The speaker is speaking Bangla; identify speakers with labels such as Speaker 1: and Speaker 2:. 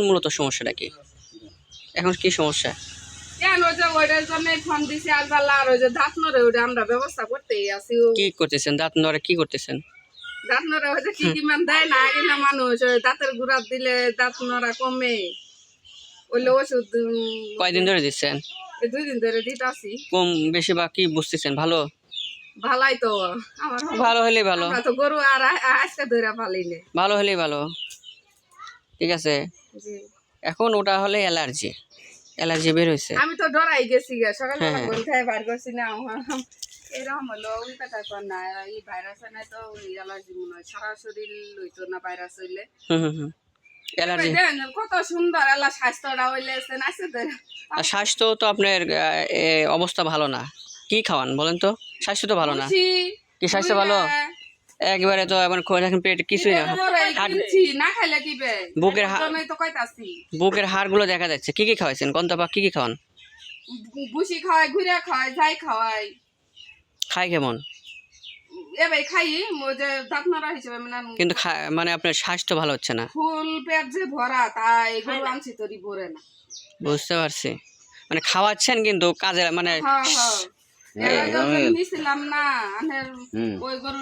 Speaker 1: এখন মূলত সমস্যাটা কি? এখন কি সমস্যা?
Speaker 2: কেন ওই যে ওইটার জন্যই ফোন দিছি আর পাল্লা আর ওই যে দাঁত নড়ে ওইটা আমরা ব্যবস্থা করতেই আছি
Speaker 1: কি করতেছেন? দাঁত নড়ে কি করতেছেন?
Speaker 2: দাঁত নড়ে ওই যে কি কি মান দেয় না আগে না মানুষ ওই দাঁতের গুড়া দিলে দাঁত নড়া কমে। ওষুধ
Speaker 1: কয়দিন ধরে দিচ্ছেন?
Speaker 2: দুই দিন ধরে দিতে
Speaker 1: কম বেশি বা কি বুঝতেছেন? ভালো?
Speaker 2: ভালাই তো আমার
Speaker 1: ভালো হলেই ভালো।
Speaker 2: তো গরু আর আজকে ধরে
Speaker 1: ভালো হলেই ভালো। ঠিক আছে। এখন ওটা হলে অ্যালার্জি। অ্যালার্জি বের হয়েছে
Speaker 2: আমি তো ডরাই গেছি গে
Speaker 1: হ্যাঁ।
Speaker 2: ঘুম থেকে বার করছি না এরকম হলো ওই কথা কর না এই ভাইরাস নাই তো অ্যালার্জি মনে হয় সারা শরীর লইতো না ভাইরাস হইলে। কত সুন্দর আল্লাহ স্বাস্থ্যটা আছে
Speaker 1: স্বাস্থ্য তো আপনার অবস্থা ভালো না। কি খাওয়ান বলেন তো? স্বাস্থ্য তো ভালো না। কি স্বাস্থ্য ভালো? একবারে তো আমার খোঁজ এখন পেট কিছুই না।
Speaker 2: খাইলে কি
Speaker 1: বুকের বুকের হাড়গুলো দেখা যাচ্ছে। কি কি খাওয়াইছেন? গন্তপা কি কি খাওয়ান?
Speaker 2: বুসি খাওয়াই ঘুরে খাওয়াই যাই খাওয়াই।
Speaker 1: খাই কেমন?
Speaker 2: এবার খাই যে দাঁত হিসেবে মানে
Speaker 1: কিন্তু মানে আপনার স্বাস্থ্য ভালো হচ্ছে না?
Speaker 2: ফুল পেট যে ভরা তাই গরু আনছি তোরই ভরে না।
Speaker 1: বুঝতে পারছি। মানে খাওয়াচ্ছেন কিন্তু কাজে মানে
Speaker 2: হ্যাঁ হ্যাঁ। নিছিলাম না ওই গরু